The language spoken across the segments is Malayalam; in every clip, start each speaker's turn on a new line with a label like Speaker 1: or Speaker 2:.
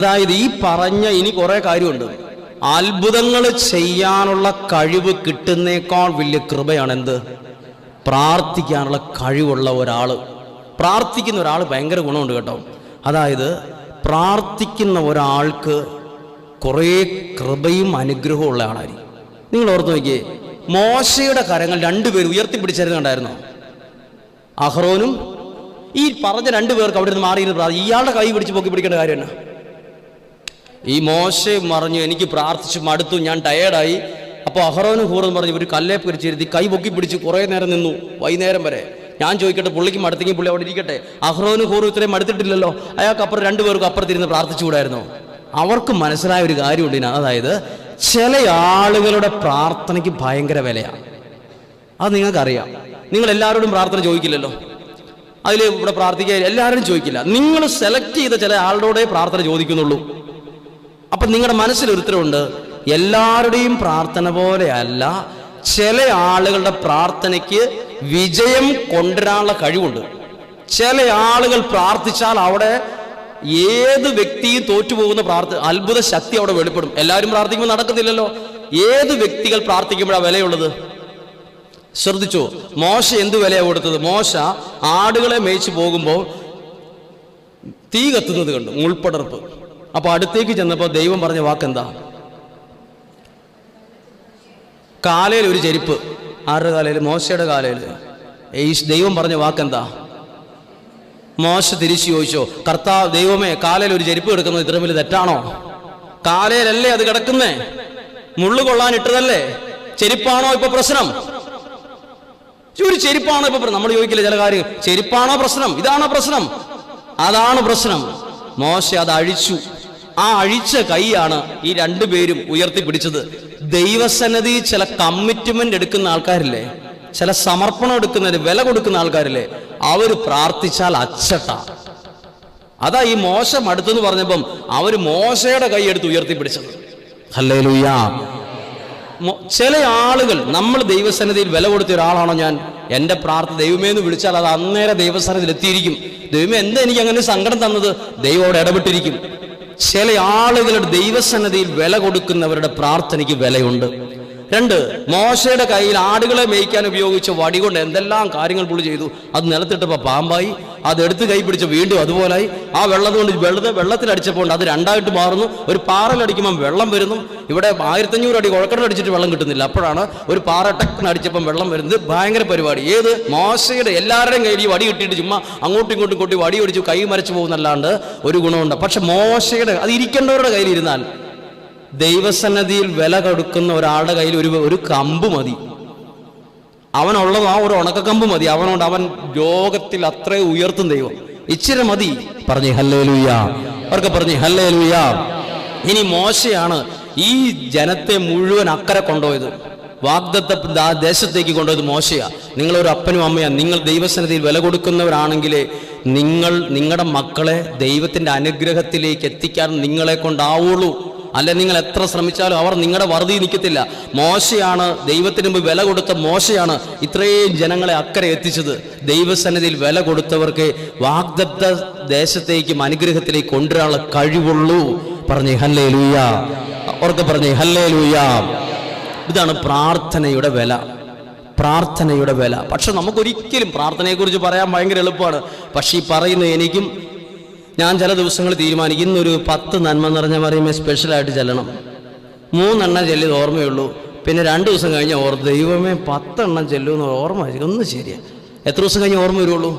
Speaker 1: അതായത് ഈ പറഞ്ഞ ഇനി കുറെ കാര്യമുണ്ട്. അത്ഭുതങ്ങൾ ചെയ്യാനുള്ള കഴിവ് കിട്ടുന്നേക്കാൾ വലിയ കൃപയാണ് എന്ത് പ്രാർത്ഥിക്കാനുള്ള കഴിവുള്ള ഒരാൾ പ്രാർത്ഥിക്കുന്ന ഒരാൾ ഭയങ്കര ഗുണമുണ്ട് കേട്ടോ. അതായത് പ്രാർത്ഥിക്കുന്ന ഒരാൾക്ക് കുറേ കൃപയും അനുഗ്രഹവും ഉള്ള ആളായിരിക്കും നിങ്ങൾ ഓർത്ത് നോക്കിയേ മോശയുടെ കരങ്ങൾ രണ്ടുപേരും ഉയർത്തിപ്പിടിച്ചിരുന്നുണ്ടായിരുന്നു? അഹ്റോനും ഈ പറഞ്ഞ രണ്ടുപേർക്ക് അവിടെ നിന്ന് മാറിയിരുന്ന് ഇയാളുടെ കൈ പിടിച്ച് പൊക്കി പിടിക്കേണ്ട കാര്യം എന്നാ? ഈ മോശ മറിഞ്ഞു എനിക്ക് പ്രാർത്ഥിച്ച് മടുത്തു ഞാൻ ടയേർഡായി അപ്പോൾ അഹ്റോനും ഹൂറെന്ന് പറഞ്ഞു ഒരു കല്ലേ പിടിച്ചിരുത്തി കൈ പൊക്കി പിടിച്ച് കുറേ നേരം നിന്നു വൈകുന്നേരം വരെ. ഞാൻ ചോദിക്കട്ടെ പുള്ളിക്ക് മടുത്തെങ്കിൽ പുള്ളി അവിടെ ഇരിക്കട്ടെ. അഹ്റോനും ഹൂറും ഇത്രയും മടുത്തിട്ടില്ലല്ലോ. അയാൾക്ക് അപ്പുറം രണ്ടുപേർക്കും അപ്പുറത്തിരുന്ന് പ്രാർത്ഥിച്ചുകൂടായിരുന്നോ? അവർക്ക് മനസ്സിലായ ഒരു കാര്യമുണ്ട് ഇതിന്. അതായത് ചില ആളുകളുടെ പ്രാർത്ഥനയ്ക്ക് ഭയങ്കര വിലയാണ് അത് നിങ്ങൾക്കറിയാം. നിങ്ങൾ എല്ലാവരോടും പ്രാർത്ഥന ചോദിക്കില്ലല്ലോ. അതിൽ ഇവിടെ പ്രാർത്ഥിക്കുക എല്ലാവരും ചോദിക്കില്ല. നിങ്ങൾ സെലക്ട് ചെയ്ത ചില ആളുടെ പ്രാർത്ഥന ചോദിക്കുന്നുള്ളൂ. അപ്പൊ നിങ്ങളുടെ മനസ്സിൽ ഒരുത്തരവുണ്ട് എല്ലാവരുടെയും പ്രാർത്ഥന പോലെയല്ല ചില ആളുകളുടെ പ്രാർത്ഥനയ്ക്ക് വിജയം കൊണ്ടുവരാനുള്ള കഴിവുണ്ട്. ചില ആളുകൾ പ്രാർത്ഥിച്ചാൽ അവിടെ ഏത് വ്യക്തിയും തോറ്റുപോകുന്ന പ്രാർത്ഥ അത്ഭുത ശക്തി അവിടെ വെളിപ്പെടും. എല്ലാവരും പ്രാർത്ഥിക്കുമ്പോൾ നടക്കുന്നില്ലല്ലോ ഏത് വ്യക്തികൾ പ്രാർത്ഥിക്കുമ്പോഴാണ് വിലയുള്ളത്? ശ്രദ്ധിച്ചു മോശ എന്ത് വിലയാണ് കൊടുത്തത്? മോശ ആടുകളെ മേയിച്ചു പോകുമ്പോൾ തീ കത്തുന്നത് കണ്ടു മുൾപ്പടർപ്പ് അപ്പൊ അടുത്തേക്ക് ചെന്നപ്പോൾ ദൈവം പറഞ്ഞ വാക്കെന്താ? കാലയിൽ ഒരു ചെരുപ്പ്. ആരുടെ കാലയിൽ മോശയുടെ കാലയിൽ ഈശ് ദൈവം പറഞ്ഞ വാക്കെന്താ? മോശ തിരിച്ചു ചോദിച്ചോ കർത്താവ് ദൈവമേ കാലയിൽ ഒരു ചെരുപ്പ് കിടക്കുന്നത് ഇത്ര വലിയ തെറ്റാണോ? കാലയിലല്ലേ അത് കിടക്കുന്നേ? മുള്ളു കൊള്ളാൻ ഇട്ടതല്ലേ? ചെരുപ്പാണോ ഇപ്പൊ പ്രശ്നം? ഒരു ചെരുപ്പാണോ ഇപ്പൊ നമ്മൾ ചോദിക്കില്ല ചില കാര്യം ചെരുപ്പാണോ പ്രശ്നം? ഇതാണോ പ്രശ്നം? അതാണ് പ്രശ്നം. മോശ അത് അഴിച്ചു. ആ അഴിച്ച കൈയാണ് ഈ രണ്ടുപേരും ഉയർത്തിപ്പിടിച്ചത് ദൈവസന്നതി ചില കമ്മിറ്റ്മെന്റ് എടുക്കുന്ന ആൾക്കാരില്ലേ? ചില സമർപ്പണം എടുക്കുന്നതിന് വില കൊടുക്കുന്ന ആൾക്കാരില്ലേ? അവർ പ്രാർത്ഥിച്ചാൽ അച്ചട്ട. അതാ ഈ മോശം അടുത്തെന്ന് പറഞ്ഞപ്പം അവർ മോശയുടെ കൈ എടുത്ത് ഉയർത്തിപ്പിടിച്ചത് അല്ലേ ചില ആളുകൾ നമ്മൾ ദൈവസന്നിധിയിൽ വില കൊടുത്ത ഒരാളാണോ ഞാൻ? എന്റെ പ്രാർത്ഥന ദൈവമേ എന്ന് വിളിച്ചാൽ അത് അന്നേരം ദൈവസന്നിധിയിൽ എത്തിയിരിക്കും. ദൈവമേ എന്താ എനിക്ക് അങ്ങനെ സങ്കടം തന്നത്? ദൈവം അവിടെ ഇടപെട്ടിരിക്കും. ചില ആളുകളുടെ ദൈവസന്നതിയിൽ വില കൊടുക്കുന്നവരുടെ പ്രാർത്ഥനയ്ക്ക് വിലയുണ്ട്. രണ്ട് മോശയുടെ കയ്യിൽ ആടുകളെ മേയ്ക്കാൻ ഉപയോഗിച്ച വടി കൊണ്ട് എന്തെല്ലാം കാര്യങ്ങൾ പുള്ളി ചെയ്തു. അത് നിലത്തിട്ടപ്പോൾ പാമ്പായി അത് എടുത്ത് കൈ പിടിച്ച് വീണ്ടും അതുപോലായി. ആ വെള്ളം കൊണ്ട് വെള്ളത്തെ വെള്ളത്തിലടിച്ചപ്പോൾ അത് രണ്ടായിട്ട് മാറുന്നു. ഒരു പാറലടിക്കുമ്പം വെള്ളം വരുന്നു. ഇവിടെ ആയിരത്തഞ്ഞൂറ് അടി കുഴക്കടലടിച്ചിട്ട് വെള്ളം കിട്ടുന്നില്ല. അപ്പോഴാണ് ഒരു പാറ ടക്കിനടിച്ചപ്പം വെള്ളം വരുന്നത്. ഭയങ്കര പരിപാടി. ഏത്? മോശയുടെ എല്ലാവരുടെയും കയ്യിൽ ഈ വടി കിട്ടിയിട്ട് ചുമ്മാ അങ്ങോട്ടും ഇങ്ങോട്ടും കൊട്ടി വടി ഒടിച്ച് കൈ മരച്ചു പോകുന്നല്ലാണ്ട് ഒരു ഗുണമുണ്ട്. പക്ഷെ മോശയുടെ അത് ഇരിക്കേണ്ടവരുടെ കയ്യിൽ ഇരുന്നാൽ ദൈവസന്നദ്ധിയിൽ വില കൊടുക്കുന്ന ഒരാളുടെ കയ്യിൽ ഒരു ഒരു കമ്പ് മതി. അവനുള്ളത് ആ ഒരു ഉണക്കക്കമ്പ് മതി. അവനോട് അവൻ ലോകത്തിൽ അത്രയും ഉയർത്തും ദൈവം. ഇച്ചിരി മതി. പറഞ്ഞു ഹല്ലേ ലുയ്യ അവർക്ക് പറഞ്ഞു ഹല്ലേ ലുയ്യ ഇനി മോശയാണ് ഈ ജനത്തെ മുഴുവൻ അക്കരെ കൊണ്ടുപോയത്. വാഗ്ദത്ത ദേശത്തേക്ക് കൊണ്ടുപോയത് മോശയാ. നിങ്ങളൊരു അപ്പനും അമ്മയാണ് നിങ്ങൾ ദൈവസന്നിധിയിൽ വില കൊടുക്കുന്നവരാണെങ്കിലേ നിങ്ങൾ നിങ്ങളുടെ മക്കളെ ദൈവത്തിന്റെ അനുഗ്രഹത്തിലേക്ക് എത്തിക്കാൻ നിങ്ങളെ കൊണ്ടാവുള്ളൂ. അല്ല നിങ്ങൾ എത്ര ശ്രമിച്ചാലും അവർ നിങ്ങളുടെ വറുതി നിൽക്കത്തില്ല. മോശയാണ് ദൈവത്തിന് മുമ്പ് വില കൊടുത്ത മോശയാണ് ഇത്രയും ജനങ്ങളെ അക്കരെ എത്തിച്ചത്. ദൈവസന്നിധിയിൽ വില കൊടുത്തവർക്ക് വാഗ്ദത്ത ദേശത്തേക്കും അനുഗ്രഹത്തിലേക്ക് കൊണ്ടുവരാനുള്ള കഴിവുള്ളൂ. പറഞ്ഞേ ഹല്ലേ ലൂയ അവർക്ക് പറഞ്ഞേ ഹല്ലേ ലൂയ ഇതാണ് പ്രാർത്ഥനയുടെ വില. പ്രാർത്ഥനയുടെ വില. പക്ഷെ നമുക്കൊരിക്കലും പ്രാർത്ഥനയെക്കുറിച്ച് പറയാൻ ഭയങ്കര എളുപ്പമാണ്. പക്ഷെ ഈ പറയുന്ന എനിക്കും ഞാൻ ചില ദിവസങ്ങൾ തീരുമാനിക്കും. ഇന്നൊരു പത്ത് നന്മ നിറഞ്ഞ പറയുമ്പോൾ സ്പെഷ്യലായിട്ട് ചെല്ലണം. മൂന്നെണ്ണം ചെല്ലിയത് ഓർമ്മയുള്ളൂ. പിന്നെ രണ്ട് ദിവസം കഴിഞ്ഞ് ഓർ ദൈവമേ പത്തെണ്ണം ചെല്ലുമെന്ന് ഓർമ്മ ഒന്നും ഒന്ന് ശരിയാ. എത്ര ദിവസം കഴിഞ്ഞ് ഓർമ്മ വരുള്ളൂ?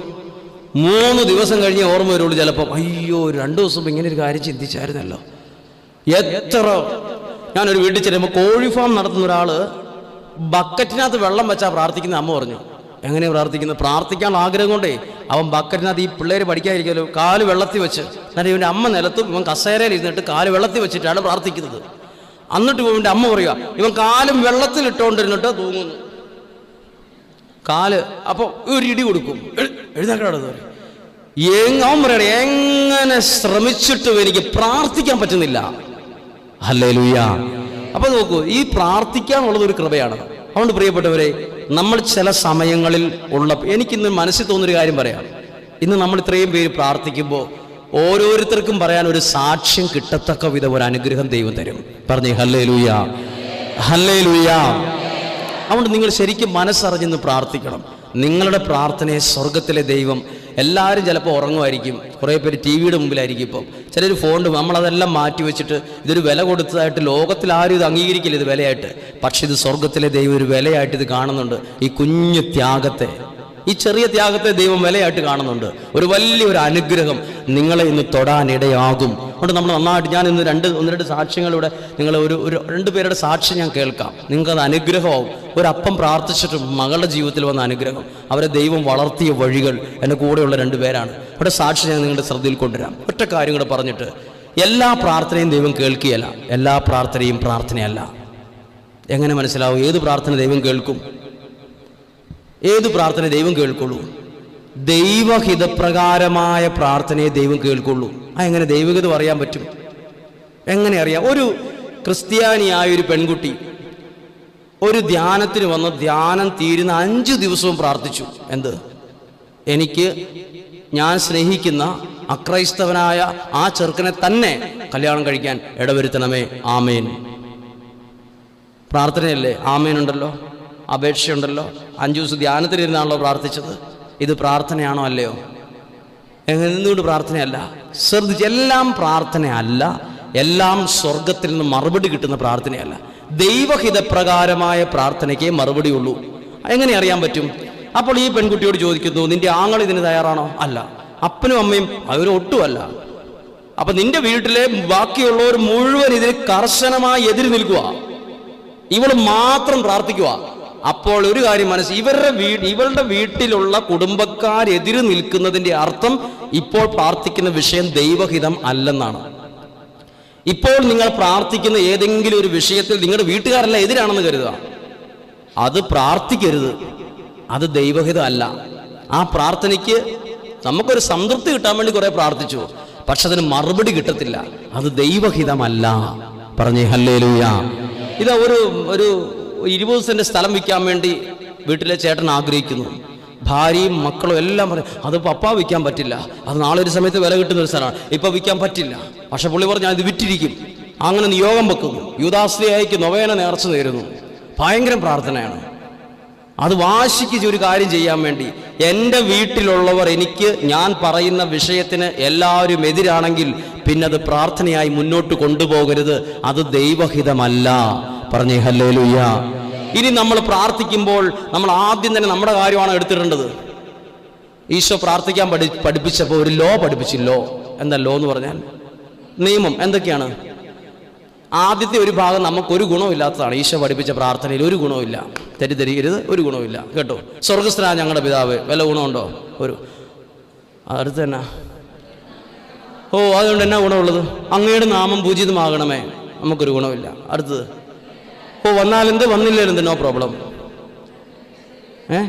Speaker 1: മൂന്ന് ദിവസം കഴിഞ്ഞ് ഓർമ്മ വരുള്ളൂ ചിലപ്പോൾ അയ്യോ രണ്ട് ദിവസം ഇങ്ങനെ ഒരു കാര്യം ചിന്തിച്ചായിരുന്നല്ലോ. എത്ര ഞാനൊരു വീട്ടിൽ ചെല്ലുമ്പോൾ കോഴി ഫാം നടത്തുന്ന ഒരാൾ ബക്കറ്റിനകത്ത് വെള്ളം വെച്ചാൽ പ്രാർത്ഥിക്കുന്ന അമ്മ പറഞ്ഞു. എങ്ങനെയാ പ്രാർത്ഥിക്കുന്നത് പ്രാർത്ഥിക്കാനുള്ള ആഗ്രഹം കൊണ്ടേ അവൻ ബക്കറ്റിനകത്ത് ഈ പിള്ളേർ പഠിക്കാതിരിക്കുമല്ലോ. കാൽ വെള്ളത്തിൽ വെച്ച്. എന്നിട്ട് ഇവന്റെ അമ്മ നിലത്തും ഇവൻ കസേരയിൽ ഇരുന്നിട്ട് കാൽ വെള്ളത്തിൽ വെച്ചിട്ടാണ് പ്രാർത്ഥിക്കുന്നത്. എന്നിട്ട് ഇവന്റെ അമ്മ പറയുക ഇവൻ കാലും വെള്ളത്തിൽ ഇട്ടുകൊണ്ടിരുന്നിട്ട് തൂങ്ങുന്നു. കാൽ അപ്പോൾ ഒരു ഇടി കൊടുക്കും. എഴു- എഴുന്നേക്കടാ എങ് അവൻ പറയണേ എങ്ങനെ ശ്രമിച്ചിട്ടും എനിക്ക് പ്രാർത്ഥിക്കാൻ പറ്റുന്നില്ല. അല്ലേ ലുയ്യ അപ്പൊ നോക്കൂ ഈ പ്രാർത്ഥിക്കാനുള്ളത് ഒരു കൃപയാണ്. അതുകൊണ്ട് പ്രിയപ്പെട്ടവരെ നമ്മൾ ചില സമയങ്ങളിൽ ഉള്ള എനിക്കിന്ന് മനസ്സിൽ തോന്നുന്നൊരു കാര്യം പറയാം. ഇന്ന് നമ്മൾ ഇത്രയും പേര് പ്രാർത്ഥിക്കുമ്പോൾ ഓരോരുത്തർക്കും പറയാൻ ഒരു സാക്ഷ്യം കിട്ടത്തക്ക വിധം ഒരു അനുഗ്രഹം ദൈവം തരും. പറഞ്ഞേ ഹല്ലേ ലൂയ ഹല്ലേ ലൂയ അതുകൊണ്ട് നിങ്ങൾ ശരിക്കും മനസ്സറിഞ്ഞെന്ന് പ്രാർത്ഥിക്കണം. നിങ്ങളുടെ പ്രാർത്ഥനയെ സ്വർഗത്തിലെ ദൈവം എല്ലാവരും ചിലപ്പോൾ ഉറങ്ങുമായിരിക്കും. കുറേ പേര് ടി വിയുടെ മുമ്പിലായിരിക്കും ഇപ്പം. ചിലർ ഫോണിൽ നമ്മളതെല്ലാം മാറ്റി വെച്ചിട്ട് ഇതൊരു വില കൊടുത്തതായിട്ട് ലോകത്തിൽ ആരും ഇത് അംഗീകരിക്കില്ല ഇത് വിലയായിട്ട്. പക്ഷെ ഇത് സ്വർഗത്തിലെ ദൈവം ഒരു വിലയായിട്ട് ഇത് കാണുന്നുണ്ട്. ഈ കുഞ്ഞു ത്യാഗത്തെ ഈ ചെറിയ ത്യാഗത്തെ ദൈവം വിലയായിട്ട് കാണുന്നുണ്ട്. ഒരു വലിയൊരു അനുഗ്രഹം നിങ്ങളെ ഇന്ന് തൊടാനിടയാകും അതുകൊണ്ട് നമ്മൾ നന്നായിട്ട് ഞാൻ ഇന്ന് രണ്ട് ഒന്ന് രണ്ട് സാക്ഷ്യങ്ങളിലൂടെ നിങ്ങൾ ഒരു ഒരു രണ്ട് പേരുടെ സാക്ഷ്യം ഞാൻ കേൾക്കാം. നിങ്ങൾക്കത് അനുഗ്രഹമാവും. ഒരപ്പം പ്രാർത്ഥിച്ചിട്ടും മകളുടെ ജീവിതത്തിൽ വന്ന അനുഗ്രഹം. അവരെ ദൈവം വളർത്തിയ വഴികൾ എന്റെ കൂടെയുള്ള രണ്ട് പേരാണ്. അവിടെ സാക്ഷി ഞാൻ നിങ്ങളുടെ ശ്രദ്ധയിൽ കൊണ്ടുവരാം. ഒറ്റ കാര്യം കൂടെ പറഞ്ഞിട്ട് എല്ലാ പ്രാർത്ഥനയും ദൈവം കേൾക്കുകയല്ല. എല്ലാ പ്രാർത്ഥനയും പ്രാർത്ഥനയല്ല. എങ്ങനെ മനസ്സിലാവും? ഏത് പ്രാർത്ഥന ദൈവം കേൾക്കും? ഏത് പ്രാർത്ഥന ദൈവം കേൾക്കുള്ളൂ? ദൈവഹിതപ്രകാരമായ പ്രാർത്ഥനയെ ദൈവം കേൾക്കുള്ളൂ. ആ എങ്ങനെ ദൈവഹിതം അറിയാൻ പറ്റും? എങ്ങനെ അറിയാം? ഒരു ക്രിസ്ത്യാനിയായ ഒരു പെൺകുട്ടി ഒരു ധ്യാനത്തിന് വന്ന് ധ്യാനം തീരുന്ന അഞ്ച് ദിവസവും പ്രാർത്ഥിച്ചു. എന്ത്? എനിക്ക് ഞാൻ സ്നേഹിക്കുന്ന അക്രൈസ്തവനായ ആ ചെറുക്കനെ തന്നെ കല്യാണം കഴിക്കാൻ ഇടവരുത്തണമേ. ആമേൻ. പ്രാർത്ഥനയല്ലേ? ആമേനുണ്ടല്ലോ അപേക്ഷയുണ്ടല്ലോ. അഞ്ചു ദിവസം ധ്യാനത്തിലിരുന്നാണല്ലോ പ്രാർത്ഥിച്ചത്. ഇത് പ്രാർത്ഥനയാണോ അല്ലയോ? എന്തുകൊണ്ട് പ്രാർത്ഥനയല്ല? ശ്രദ്ധിച്ച് എല്ലാം പ്രാർത്ഥനയല്ല എല്ലാം സ്വർഗത്തിൽ നിന്ന് മറുപടി കിട്ടുന്ന പ്രാർത്ഥനയല്ല. ദൈവഹിതപ്രകാരമായ പ്രാർത്ഥനയ്ക്കേ മറുപടി ഉള്ളൂ എങ്ങനെ അറിയാൻ പറ്റും? അപ്പോൾ ഈ പെൺകുട്ടിയോട് ചോദിക്കുന്നു നിന്റെ ആങ്ങൾ ഇതിന് തയ്യാറാണോ? അല്ല. അപ്പനും അമ്മയും അവരും ഒട്ടുമല്ല. അപ്പൊ നിന്റെ വീട്ടിലെ ബാക്കിയുള്ളവർ മുഴുവൻ ഇതിന് കർശനമായി എതിര് നിൽക്കുക ഇവൾ മാത്രം പ്രാർത്ഥിക്കുക അപ്പോൾ ഒരു കാര്യം മനസ്സ് ഇവരുടെ വീ ഇവരുടെ വീട്ടിലുള്ള കുടുംബക്കാരെതിര് നിൽക്കുന്നതിന്റെ അർത്ഥം ഇപ്പോൾ പ്രാർത്ഥിക്കുന്ന വിഷയം ദൈവഹിതം അല്ലെന്നാണ്. ഇപ്പോൾ നിങ്ങൾ പ്രാർത്ഥിക്കുന്ന ഏതെങ്കിലും ഒരു വിഷയത്തിൽ നിങ്ങളുടെ വീട്ടുകാരല്ല എതിരാണെന്ന് കരുതുക. അത് പ്രാർത്ഥിക്കരുത്. അത് ദൈവഹിതം അല്ല. ആ പ്രാർത്ഥനയ്ക്ക് നമുക്കൊരു സംതൃപ്തി കിട്ടാൻ വേണ്ടി കുറെ പ്രാർത്ഥിച്ചു. പക്ഷെ അതിന് മറുപടി കിട്ടത്തില്ല. അത് ദൈവഹിതമല്ല. പറഞ്ഞേ ഹല്ലേ ഇതാ ഒരു ഒരു ഇരുപത് സെന്റ് സ്ഥലം വിൽക്കാൻ വേണ്ടി വീട്ടിലെ ചേട്ടൻ ആഗ്രഹിക്കുന്നു. ഭാര്യയും മക്കളും എല്ലാം പറയും അത് പപ്പ വിൽക്കാൻ പറ്റില്ല. അത് നാളെ ഒരു സമയത്ത് വില കിട്ടുന്ന ഒരു സ്ഥലമാണ്. ഇപ്പൊ വിൽക്കാൻ പറ്റില്ല. പക്ഷെ പുള്ളി പറഞ്ഞു ഞാൻ ഇത് വിറ്റിരിക്കും. അങ്ങനെ നിയോഗം വെക്കുന്നു. യുദാശ്രീയായിക്ക് നൊവേന നേർച്ച നേരുന്നു. ഭയങ്കര പ്രാർത്ഥനയാണ്. അത് വാശിക്ക് ഒരു കാര്യം ചെയ്യാൻ വേണ്ടി എന്റെ വീട്ടിലുള്ളവർ എനിക്ക് ഞാൻ പറയുന്ന വിഷയത്തിന് എല്ലാവരും എതിരാണെങ്കിൽ പിന്നെ അത് പ്രാർത്ഥനയായി മുന്നോട്ട് കൊണ്ടുപോകരുത്. അത് ദൈവഹിതമല്ല. പറഞ്ഞേ ലുയ്യ ഇനി നമ്മൾ പ്രാർത്ഥിക്കുമ്പോൾ നമ്മൾ ആദ്യം തന്നെ നമ്മുടെ കാര്യമാണ് എടുത്തിടേണ്ടത്. ഈശോ പ്രാർത്ഥിക്കാൻ പഠി പഠിപ്പിച്ചപ്പോൾ ഒരു ലോ പഠിപ്പിച്ചു ലോ എന്താ ലോ എന്ന് പറഞ്ഞാൽ? നിയമം. എന്തൊക്കെയാണ്? ആദ്യത്തെ ഒരു ഭാഗം നമുക്കൊരു ഗുണമില്ലാത്തതാണ് ഈശോ പഠിപ്പിച്ച പ്രാർത്ഥനയിൽ ഒരു ഗുണമില്ല തെറ്റിദ്ധരിക്കരുത്. ഒരു ഗുണമില്ല കേട്ടോ? സ്വർഗസ്ഥനാണ് ഞങ്ങളുടെ പിതാവ് വല്ല ഗുണമുണ്ടോ? ഒരു. അടുത്ത് തന്നെ. ഓ അതുകൊണ്ട് എന്നാ ഗുണമുള്ളത്? അങ്ങയുടെ നാമം പൂജിതമാകണമേ. നമുക്കൊരു ഗുണമില്ല അടുത്തത്. ഓ വന്നാലെന്ത്? വന്നില്ലെന്ത് നോ പ്രോബ്ലം ഏ?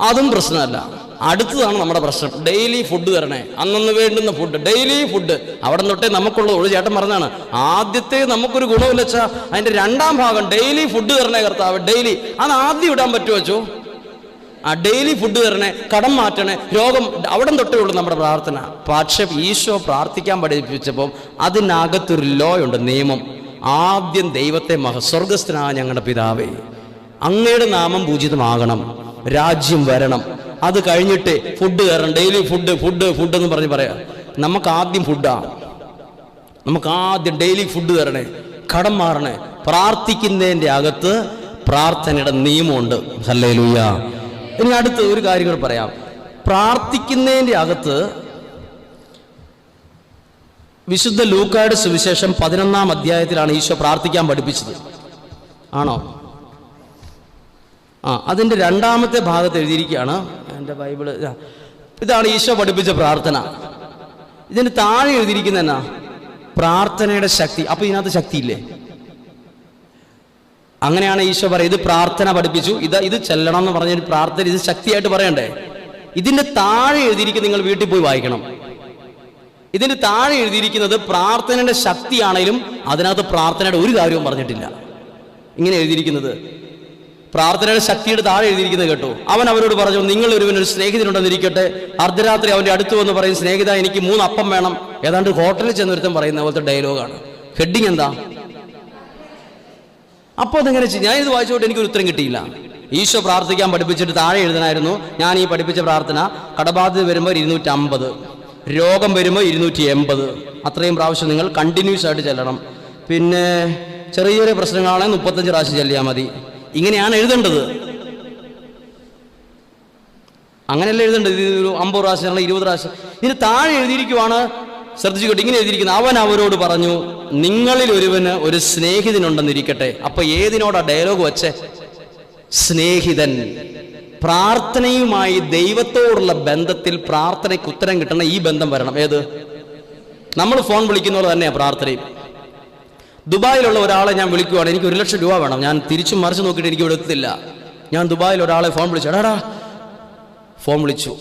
Speaker 1: അതും പ്രശ്നമല്ല. അടുത്തതാണ് നമ്മുടെ പ്രശ്നം. ഡെയിലി ഫുഡ് തരണേ. അന്നന്ന് വേണ്ടുന്ന ഫുഡ് ഡെയിലി ഫുഡ് അവിടെ തൊട്ടേ നമുക്കുള്ള ഒരു ചേട്ടൻ പറഞ്ഞാണ് ആദ്യത്തെ നമുക്കൊരു ഗുണമില്ല വെച്ചാ അതിന്റെ രണ്ടാം ഭാഗം ഡെയിലി ഫുഡ് തരണേ കർത്താവ്. ഡെയിലി അത് ആദ്യം ഇടാൻ പറ്റുമോ വെച്ചോ ആ ഡെയിലി ഫുഡ് തരണേ. കടം മാറ്റണേ. രോഗം അവിടെ തൊട്ടേ ഉള്ളൂ നമ്മുടെ പ്രാർത്ഥന. പക്ഷേ ഈശോ പ്രാർത്ഥിക്കാൻ പഠിപ്പിച്ചപ്പോൾ അതിനകത്തൊരു ലോ ഉണ്ട്. നിയമം. ആദ്യം ദൈവത്തെ മഹ സ്വർഗസ്ഥനായ ഞങ്ങളുടെ പിതാവേ അങ്ങയുടെ നാമം പൂജിതമാകണം രാജ്യം വരണം. അത് കഴിഞ്ഞിട്ട് ഫുഡ് കയറണം ഡെയിലി ഫുഡ് ഫുഡ് ഫുഡ് എന്ന് പറഞ്ഞ് പറയാം. നമുക്ക് ആദ്യം ഫുഡാ നമുക്ക് ആദ്യം ഡെയിലി ഫുഡ് തരണേ കടം മാറണേ. പ്രാർത്ഥിക്കുന്നതിന്റെ അകത്ത് പ്രാർത്ഥനയുടെ നിയമമുണ്ട്. ഹല്ലേ ഇനി അടുത്ത് ഒരു കാര്യം കൂടെ പറയാം. പ്രാർത്ഥിക്കുന്നതിന്റെ അകത്ത് വിശുദ്ധ ലൂക്കായുടെ സുവിശേഷം പതിനൊന്നാം അധ്യായത്തിലാണ് ഈശോ പ്രാർത്ഥിക്കാൻ പഠിപ്പിച്ചത്. ആണോ? ആ അതിന്റെ രണ്ടാമത്തെ ഭാഗത്ത് എഴുതിയിരിക്കുകയാണ്. എന്റെ ബൈബിൾ ഇതാ. ഇതാണ് ഈശോ പഠിപ്പിച്ച പ്രാർത്ഥന. ഇതിന് താഴെ എഴുതിയിരിക്കുന്ന എന്നാ? പ്രാർത്ഥനയുടെ ശക്തി. അപ്പൊ ഇതിനകത്ത് ശക്തിയില്ലേ? അങ്ങനെയാണ് ഈശോ പറയുന്നത്. ഇത് പ്രാർത്ഥന പഠിപ്പിച്ചു. ഇത് ഇത് ചെല്ലണം എന്ന് പറഞ്ഞ പ്രാർത്ഥന ഇത് ശക്തിയായിട്ട് പറയണ്ടേ? ഇതിന്റെ താഴെ എഴുതിയിരിക്കുന്നത് നിങ്ങൾ വീട്ടിൽ പോയി വായിക്കണം. ഇതിന്റെ താഴെ എഴുതിയിരിക്കുന്നത് പ്രാർത്ഥനയുടെ ശക്തിയാണെങ്കിലും അതിനകത്ത് പ്രാർത്ഥനയുടെ ഒരു കാര്യവും പറഞ്ഞിട്ടില്ല. ഇങ്ങനെ എഴുതിയിരിക്കുന്നത്. പ്രാർത്ഥനയുടെ ശക്തിയുടെ താഴെ എഴുതിയിരിക്കുന്നത് കേട്ടോ. അവൻ അവരോട് പറഞ്ഞു നിങ്ങൾ ഒരുവൻ ഒരു സ്നേഹിതനുണ്ടെന്നിരിക്കട്ടെ അർദ്ധരാത്രി അവന്റെ അടുത്ത് വന്ന് പറയും സ്നേഹിത എനിക്ക് മൂന്ന് അപ്പം വേണം. ഏതാണ്ട് ഹോട്ടലിൽ ചെന്നൊരുത്തം പറയുന്ന പോലത്തെ ഡയലോഗാണ്. ഹെഡിങ് എന്താ? അപ്പോൾ അതെങ്ങനെ ഞാൻ ഇത് വായിച്ചോട്ട് എനിക്കൊരു ഉത്തരം കിട്ടിയില്ല. ഈശോ പ്രാർത്ഥിക്കാൻ പഠിപ്പിച്ചിട്ട് താഴെ എഴുതണമായിരുന്നു ഞാൻ ഈ പഠിപ്പിച്ച പ്രാർത്ഥന കടബാധ്യത വരുമ്പോൾ ഇരുന്നൂറ്റി അമ്പത് രോഗം വരുമ്പോൾ ഇരുന്നൂറ്റി എൺപത്. അത്രയും പ്രാവശ്യം നിങ്ങൾ കണ്ടിന്യൂസ് ആയിട്ട് ചെല്ലണം. പിന്നെ ചെറിയ ചെറിയ പ്രശ്നങ്ങളാണെങ്കിൽ മുപ്പത്തഞ്ച് പ്രാവശ്യം ചെല്ലിയാൽ മതി. ഇങ്ങനെയാണ് എഴുതേണ്ടത്. അങ്ങനെയല്ല എഴുതേണ്ടത്? ഇത് അമ്പത് പ്രാവശ്യം അല്ലെങ്കിൽ ഇരുപത് പ്രാവശ്യം. ഇതിന് താഴെ എഴുതിയിരിക്കുവാണ്. ശ്രദ്ധിച്ചുകൊണ്ട് ഇങ്ങനെ എഴുതിയിരിക്കുന്നത് അവൻ അവരോട് പറഞ്ഞു നിങ്ങളിൽ ഒരുവന് ഒരു സ്നേഹിതനുണ്ടെന്നിരിക്കട്ടെ. അപ്പൊ ഏതിനോടാ ഡയലോഗ് വച്ചേ? സ്നേഹിതൻ. പ്രാർത്ഥനയുമായി ദൈവത്തോടുള്ള ബന്ധത്തിൽ പ്രാർത്ഥനയ്ക്ക് ഉത്തരം കിട്ടണ ഈ ബന്ധം വരണം. ഏത്? നമ്മൾ ഫോൺ വിളിക്കുന്ന പോലെ തന്നെയാണ് പ്രാർത്ഥനയും. ദുബായിലുള്ള ഒരാളെ ഞാൻ വിളിക്കുവാണ്. എനിക്ക് ഒരു ലക്ഷം രൂപ വേണം. ഞാൻ തിരിച്ചു മറിച്ച് നോക്കിയിട്ട് എനിക്ക് ഇവിടെ എത്തില്ല ഞാൻ ദുബായിൽ ഒരാളെ ഫോൺ വിളിച്ചു. എടാടാ ഫോൺ വിളിച്ചു.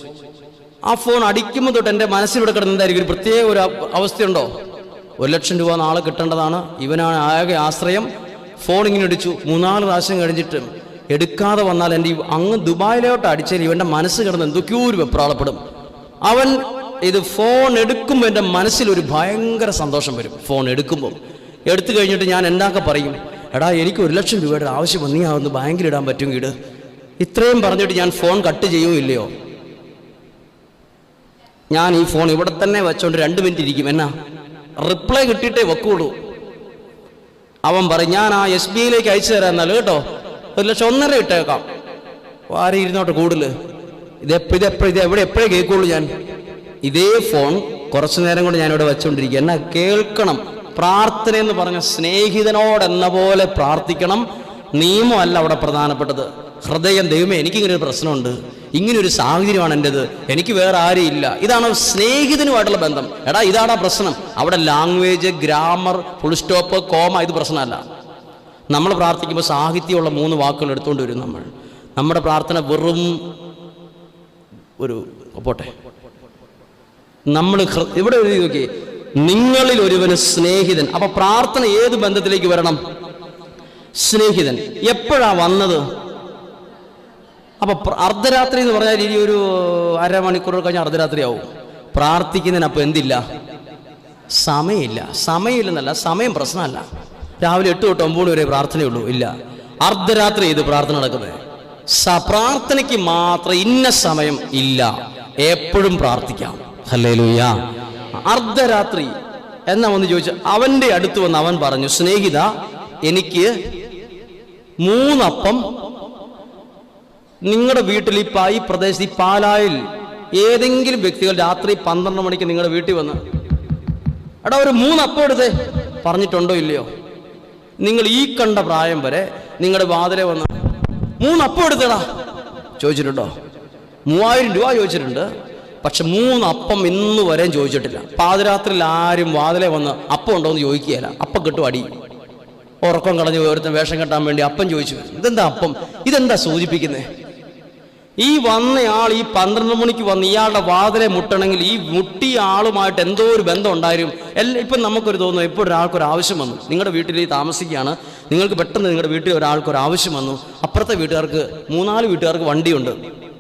Speaker 1: ആ ഫോൺ അടിക്കുമ്പോൾ തൊട്ട് എന്റെ മനസ്സിലൂടെ കിടന്ന് എന്തായിരിക്കും? ഒരു പ്രത്യേക ഒരു അവസ്ഥയുണ്ടോ? ഒരു ലക്ഷം രൂപ നാളെ കിട്ടേണ്ടതാണ്. ഇവനാണ് ആകെ ആശ്രയം. ഫോൺ ഇങ്ങനെ അടിച്ചു മൂന്നാൽ പ്രാവശ്യം കഴിഞ്ഞിട്ട് എടുക്കാതെ വന്നാൽ എന്റെ ഈ അങ്ങ് ദുബായിലോട്ട് അടിച്ചാൽ ഇവന്റെ മനസ്സ് കിടന്ന് എന്തൊക്കെയോ ഒരു വെപ്രാളപ്പെടും. അവൻ ഇത് ഫോൺ എടുക്കുമ്പോൾ എന്റെ മനസ്സിലൊരു ഭയങ്കര സന്തോഷം വരും. ഫോൺ എടുക്കുമ്പോൾ എടുത്തു കഴിഞ്ഞിട്ട് ഞാൻ എന്താക്കെ പറയും? എടാ എനിക്ക് ഒരു ലക്ഷം രൂപയുടെ ആവശ്യം വന്നീ അതൊന്ന് ബാങ്കിൽ ഇടാൻ പറ്റും ഇട് ഇത്രയും പറഞ്ഞിട്ട് ഞാൻ ഫോൺ കട്ട് ചെയ്യുമോ ഇല്ലയോ? ഞാൻ ഈ ഫോൺ ഇവിടെ തന്നെ വെച്ചോണ്ട് രണ്ട് മിനിറ്റ് ഇരിക്കും. എന്നാ? റിപ്ലൈ കിട്ടിയിട്ടേ വെക്കുള്ളൂ. അവൻ പറയും ഞാൻ ആ എസ് ബി ഐയിലേക്ക് അയച്ചു തരാം എന്നാൽ കേട്ടോ. ഒരു ലക്ഷം ഒന്നര ഇട്ടേക്കാം. വാരി ഇരുന്നോട്ട് കൂടുതൽ ഇതെപ്പോ ഇതെപ്പോ ഇത് എവിടെ എപ്പോഴേ കേൾക്കുള്ളൂ ഞാൻ. ഇതേ ഫോൺ കുറച്ചു നേരം കൊണ്ട് ഞാൻ ഇവിടെ വെച്ചുകൊണ്ടിരിക്കുക എന്നാ കേൾക്കണം. പ്രാർത്ഥന എന്ന് പറഞ്ഞ സ്നേഹിതനോടെന്ന പോലെ പ്രാർത്ഥിക്കണം. നിയമമല്ല അവിടെ പ്രധാനപ്പെട്ടത്. ഹൃദയം ദൈവമേ എനിക്കിങ്ങനെ ഒരു പ്രശ്നമുണ്ട്. ഇങ്ങനെ ഒരു സാഹചര്യമാണ് എന്റെത് എനിക്ക് വേറെ ആരും ഇല്ല. ഇതാണ് സ്നേഹിതനുമായിട്ടുള്ള ബന്ധം. എടാ ഇതാണ് പ്രശ്നം. അവിടെ language grammar full stop comma ഇത് പ്രശ്നമല്ല. നമ്മൾ പ്രാർത്ഥിക്കുമ്പോൾ സാഹിത്യമുള്ള മൂന്ന് വാക്കുകൾ എടുത്തുകൊണ്ട് വരും നമ്മൾ. നമ്മുടെ പ്രാർത്ഥന വെറും ഒരു പോട്ടെ. നമ്മൾ ഇവിടെ എഴുതി നോക്കി നിങ്ങളിൽ ഒരുവന് സ്നേഹിതൻ. അപ്പൊ പ്രാർത്ഥന ഏത് ബന്ധത്തിലേക്ക് വരണം? സ്നേഹിതൻ. എപ്പോഴാ വന്നത്? അപ്പൊ അർദ്ധരാത്രി എന്ന് പറഞ്ഞാൽ ഇനി ഒരു അരമണിക്കൂർ കഴിഞ്ഞ അർദ്ധരാത്രി ആവും. പ്രാർത്ഥിക്കുന്നതിന് അപ്പൊ എന്തില്ല? സമയമില്ല. സമയമില്ലെന്നല്ല സമയം പ്രശ്നമല്ല. രാവിലെ എട്ട് തൊട്ട് ഒമ്പത് വരെ പ്രാർത്ഥനയുള്ളൂ. ഇല്ല. അർദ്ധരാത്രി ഇത് പ്രാർത്ഥന നടക്കുന്നത്. പ്രാർത്ഥനയ്ക്ക് മാത്രം ഇന്ന സമയം ഇല്ല. എപ്പോഴും പ്രാർത്ഥിക്കാം. ഹല്ലേലൂയ. അർദ്ധരാത്രി. എന്നാ വന്ന് ചോദിച്ചു അവന്റെ അടുത്ത് വന്ന് അവൻ പറഞ്ഞു സ്നേഹിത എനിക്ക് മൂന്നപ്പം നിങ്ങളുടെ വീട്ടിൽ ഈ ഈ പ്രദേശത്ത് ഈ പാലായിൽ ഏതെങ്കിലും വ്യക്തികൾ രാത്രി പന്ത്രണ്ട് മണിക്ക് നിങ്ങളുടെ വീട്ടിൽ വന്ന് എടാ ഒരു മൂന്നപ്പം എടുത്തേ. പറഞ്ഞിട്ടുണ്ടോ ഇല്ലയോ? നിങ്ങൾ ഈ കണ്ട പ്രായം വരെ നിങ്ങളുടെ വാതിലെ വന്ന മൂന്നപ്പം എടുത്തടാ. ചോദിച്ചിട്ടുണ്ടോ? മൂവായിരം രൂപ ചോദിച്ചിട്ടുണ്ട്. പക്ഷെ മൂന്ന് അപ്പം ഇന്ന് വരെയും ചോദിച്ചിട്ടില്ല. പാതിരാത്രിയിൽ ആരും വാതിലെ വന്ന് അപ്പം ഉണ്ടോ എന്ന് ചോദിക്കുകയില്ല. അപ്പം കിട്ടും അടി. ഉറക്കം കളഞ്ഞ് ഒരുത്തൻ വേഷം കെട്ടാൻ വേണ്ടി അപ്പം ചോദിച്ചു. ഇതെന്താ അപ്പം? ഇതെന്താ സൂചിപ്പിക്കുന്നത് ഈ വന്നയാൾ ഈ പന്ത്രണ്ട് മണിക്ക് വന്ന് ഇയാളുടെ വാതിലെ മുട്ടണമെങ്കിൽ ഈ മുട്ടിയ ആളുമായിട്ട് എന്തോ ഒരു ബന്ധം ഉണ്ടായിരുന്നു എല്ലാം ഇപ്പം നമുക്കൊരു തോന്നുന്നു ഇപ്പോൾ ഒരാൾക്കൊരു ആവശ്യം വന്നു. നിങ്ങളുടെ വീട്ടിൽ താമസിക്കുകയാണ്. നിങ്ങൾക്ക് പെട്ടെന്ന് നിങ്ങളുടെ വീട്ടിൽ ഒരാൾക്കൊരു ആവശ്യം വന്നു. അപ്പുറത്തെ വീട്ടുകാർക്ക് മൂന്നാൽ വീട്ടുകാർക്ക് വണ്ടിയുണ്ട്.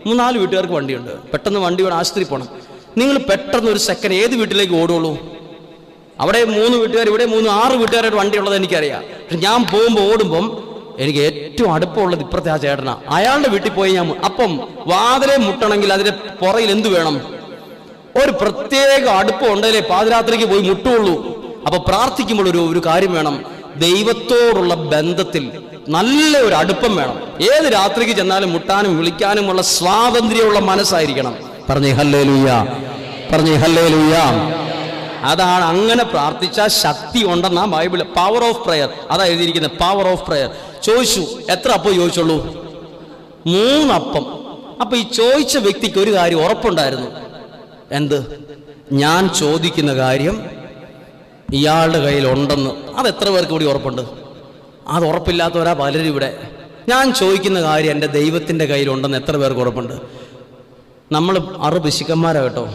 Speaker 1: മൂന്നാൽ വീട്ടുകാർക്ക് വണ്ടിയുണ്ട്. പെട്ടെന്ന് വണ്ടിയോട് ആശുപത്രി പോകണം നിങ്ങൾ പെട്ടെന്ന് ഒരു സെക്കൻഡ് ഏത് വീട്ടിലേക്ക് ഓടുള്ളൂ? അവിടെ മൂന്ന് വീട്ടുകാർ ഇവിടെ മൂന്ന് ആറ് വീട്ടുകാരുടെ വണ്ടി ഉള്ളത് എനിക്കറിയാം. പക്ഷെ ഞാൻ പോകുമ്പോൾ ഓടുമ്പം എനിക്ക് ഏറ്റവും അടുപ്പമുള്ളത് ഇപ്പുറത്തെ ആ ചേട്ടനാ. അയാളുടെ വീട്ടിൽ പോയി ഞാൻ അപ്പം വാതിലെ മുട്ടണമെങ്കിൽ അതിന്റെ പുറയിൽ എന്ത് വേണം? ഒരു പ്രത്യേക അടുപ്പം ഉണ്ടല്ലേ പാതിരാത്രിക്ക് പോയി മുട്ടുള്ളൂ. അപ്പൊ പ്രാർത്ഥിക്കുമ്പോൾ ഒരു ഒരു കാര്യം വേണം. ദൈവത്തോടുള്ള ബന്ധത്തിൽ നല്ല ഒരു അടുപ്പം വേണം. ഏത് രാത്രിക്ക് ചെന്നാലും മുട്ടാനും വിളിക്കാനുമുള്ള സ്വാതന്ത്ര്യമുള്ള മനസ്സായിരിക്കണം. പറഞ്ഞേ ഹല്ലേ ലൂയ പറഞ്ഞേ ഹല്ലേ ലൂയ അതാണ് അങ്ങനെ പ്രാർത്ഥിച്ച ശക്തി ഉണ്ടെന്നാ ബൈബിൾ പവർ ഓഫ് പ്രയർ അതാ എഴുതിയിരിക്കുന്നത്. പവർ ഓഫ് പ്രയർ ചോദിച്ചു എത്ര അപ്പം? ചോദിച്ചുള്ളൂ. മൂന്നപ്പം. അപ്പൊ ഈ ചോദിച്ച വ്യക്തിക്ക് ഒരു കാര്യം ഉറപ്പുണ്ടായിരുന്നു. എന്ത്? ഞാൻ ചോദിക്കുന്ന കാര്യം ഇയാളുടെ കയ്യിൽ ഉണ്ടെന്ന് അത് എത്ര പേർക്ക് കൂടി ഉറപ്പുണ്ട്? അത് ഉറപ്പില്ലാത്തവരാ പലരും ഇവിടെ. ഞാൻ ചോദിക്കുന്ന കാര്യം എന്റെ ദൈവത്തിന്റെ കയ്യിലുണ്ടെന്ന് എത്ര പേർക്ക് ഉറപ്പുണ്ട്? നമ്മൾ അറു പിശുക്കന്മാരാ കേട്ടോ.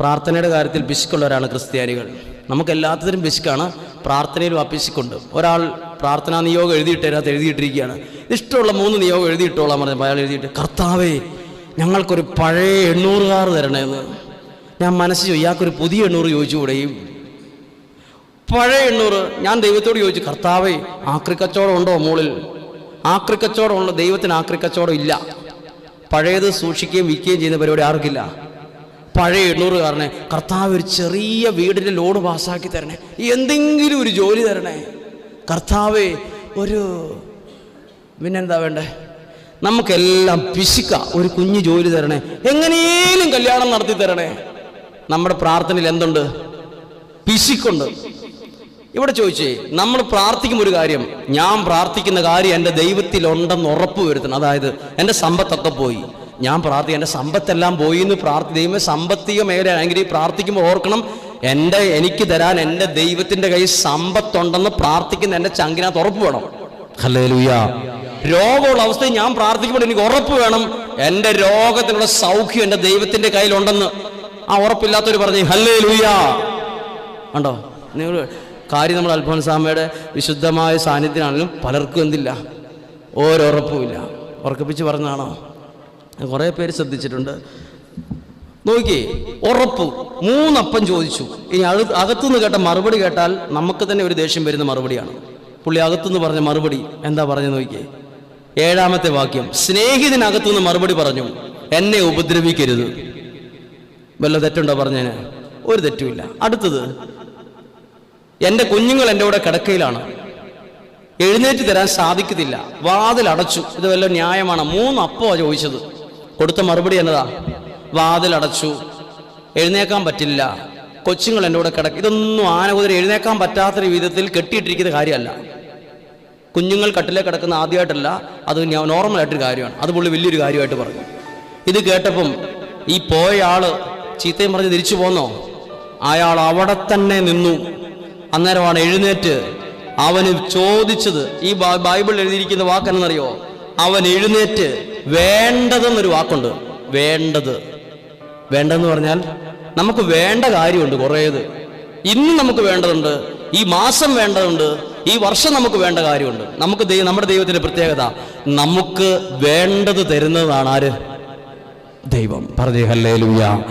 Speaker 1: പ്രാർത്ഥനയുടെ കാര്യത്തിൽ പിശുക്കുള്ളവരാണ് ക്രിസ്ത്യാനികൾ. നമുക്ക് എല്ലാത്തിനും പിശുക്കാണ് പ്രാർത്ഥനയിലും ആ പിശുക്കുണ്ട് ഒരാൾ പ്രാർത്ഥനാ നിയോഗം എഴുതിയിട്ട് അതിനകത്ത് എഴുതിയിട്ടിരിക്കുകയാണ്. ഇഷ്ടമുള്ള മൂന്ന് നിയോഗം എഴുതിയിട്ടോളാം പറഞ്ഞപ്പോൾ അയാൾ എഴുതിയിട്ട്. കർത്താവേ ഞങ്ങൾക്കൊരു പഴയ എണ്ണൂറുകാർ തരണേന്ന്. ഞാൻ മനസ്സിൽ ഇയാൾക്കൊരു പുതിയ എണ്ണൂറ് ചോദിച്ചു കൂടെയും പഴയ എണ്ണൂറ്. ഞാൻ ദൈവത്തോട് ചോദിച്ചു കർത്താവേ ആക്രി കച്ചവടം ഉണ്ടോ മുകളിൽ ആക്രി കച്ചവടം ഉണ്ടോ ദൈവത്തിന് ആക്രിക്കച്ചോടം ഇല്ല. പഴയത് സൂക്ഷിക്കുകയും വിൽക്കുകയും ചെയ്യുന്ന പരിപാടി ആർക്കില്ല. പഴയ എണ്ണൂറുകാരനെ കർത്താവ് ഒരു ചെറിയ വീടിന്റെ ലോഡ് പാസ്സാക്കി തരണേ. എന്തെങ്കിലും ഒരു ജോലി തരണേ. കർത്താവേ ഒരു പിന്നെന്താ വേണ്ടേ? നമുക്കെല്ലാം പിശുക്ക ഒരു കുഞ്ഞു ജോലി തരണേ. എങ്ങനെയും കല്യാണം നടത്തി തരണേ. നമ്മുടെ പ്രാർത്ഥനയിൽ എന്തുണ്ട്? പിശുക്കുണ്ട് ഇവിടെ ചോദിച്ചേ നമ്മൾ പ്രാർത്ഥിക്കും ഒരു കാര്യം ഞാൻ പ്രാർത്ഥിക്കുന്ന കാര്യം എന്റെ ദൈവത്തിലുണ്ടെന്ന് ഉറപ്പ് വരുത്തണം. അതായത് എന്റെ സമ്പത്തൊക്കെ പോയി. ഞാൻ പ്രാർത്ഥിക്കും എന്റെ സമ്പത്തെല്ലാം പോയി എന്ന് പ്രാർത്ഥി ദൈവം സാമ്പത്തിക മേഖലയാണെങ്കിൽ പ്രാർത്ഥിക്കുമ്പോൾ ഓർക്കണം എന്റെ എനിക്ക് തരാൻ എന്റെ ദൈവത്തിന്റെ കയ്യിൽ സമ്പത്തുണ്ടെന്ന് പ്രാർത്ഥിക്കുന്ന എന്റെ ചങ്കിനകത്ത് ഉറപ്പ് വേണം. ഹല്ലേ രോഗമുള്ള അവസ്ഥയിൽ ഞാൻ പ്രാർത്ഥിക്കുമ്പോൾ എനിക്ക് ഉറപ്പ് വേണം. എന്റെ രോഗത്തിനുള്ള സൗഖ്യം എന്റെ ദൈവത്തിന്റെ കയ്യിലുണ്ടെന്ന്. ആ ഉറപ്പില്ലാത്തവർ പറഞ്ഞു ഹല്ലേ ലൂയാ ഉണ്ടോ നിങ്ങൾ കാര്യം നമ്മൾ അൽഫോൻസാമയുടെ വിശുദ്ധമായ സാന്നിധ്യമാണെങ്കിലും പലർക്കും എന്തില്ല? ഓരോറപ്പുമില്ല ഉറക്കപ്പിച്ച് പറഞ്ഞാണോ കുറേ പേര് ശ്രദ്ധിച്ചിട്ടുണ്ട്. നോക്കി ഉറപ്പ്. മൂന്നപ്പം ചോദിച്ചു. ഇനി അക അകത്തുനിന്ന് കേട്ട മറുപടി കേട്ടാൽ നമുക്ക് തന്നെ ഒരു ദേഷ്യം വരുന്ന മറുപടിയാണ്. പുള്ളി അകത്തുനിന്ന് പറഞ്ഞ മറുപടി എന്താ പറഞ്ഞു നോക്കിയേ? ഏഴാമത്തെ വാക്യം. സ്നേഹിതനകത്തുനിന്ന് മറുപടി പറഞ്ഞു എന്നെ ഉപദ്രവിക്കരുത്. വല്ല തെറ്റുണ്ടോ പറഞ്ഞതിന് ഒരു തെറ്റുമില്ല. അടുത്തത് എന്റെ കുഞ്ഞുങ്ങൾ എന്റെ കൂടെ കിടക്കയിലാണ്. എഴുന്നേറ്റ് തരാൻ സാധിക്കത്തില്ല. വാതിൽ അടച്ചു ഇത് വല്ല ന്യായമാണ്. മൂന്ന് അപ്പമാണ് ചോദിച്ചത്. കൊടുത്ത മറുപടി എന്നതാ? വാതിൽ അടച്ചു എഴുന്നേക്കാൻ പറ്റില്ല. കൊച്ചുങ്ങൾ എന്റെ കൂടെ കിടക്ക ഇതൊന്നും ആനകുതിര എഴുന്നേക്കാൻ പറ്റാത്ത വിധത്തിൽ കെട്ടിയിട്ടിരിക്കുന്ന കാര്യമല്ല. കുഞ്ഞുങ്ങൾ കട്ടിലേ കിടക്കുന്ന ആദ്യമായിട്ടല്ല അത് നോർമലായിട്ടൊരു കാര്യമാണ്. അത് പുള്ളി വലിയൊരു കാര്യമായിട്ട് പറഞ്ഞു. ഇത് കേട്ടപ്പം ഈ പോയ ആൾ ചീത്തയും പറഞ്ഞ് തിരിച്ചു പോന്നോ? അയാൾ അവിടെ തന്നെ നിന്നു. അന്നേരമാണ് എഴുന്നേറ്റ് അവന് ചോദിച്ചത് ഈ ബൈബിൾ എഴുതിയിരിക്കുന്ന വാക്കെന്നറിയോ അവൻ എഴുന്നേറ്റ് വേണ്ടതെന്നൊരു വാക്കുണ്ട്. വേണ്ടത്. വേണ്ടെന്ന് പറഞ്ഞാൽ നമുക്ക് വേണ്ട കാര്യമുണ്ട് കുറേത്. ഇന്ന് നമുക്ക് വേണ്ടതുണ്ട് ഈ മാസം വേണ്ടതുണ്ട് ഈ വർഷം നമുക്ക് വേണ്ട കാര്യമുണ്ട്. നമുക്ക് ദൈവം നമ്മുടെ ദൈവത്തിന്റെ പ്രത്യേകത നമുക്ക് വേണ്ടത് തരുന്നതാണ് ആര്? ദൈവം. പറഞ്ഞേ ഹല്ലേ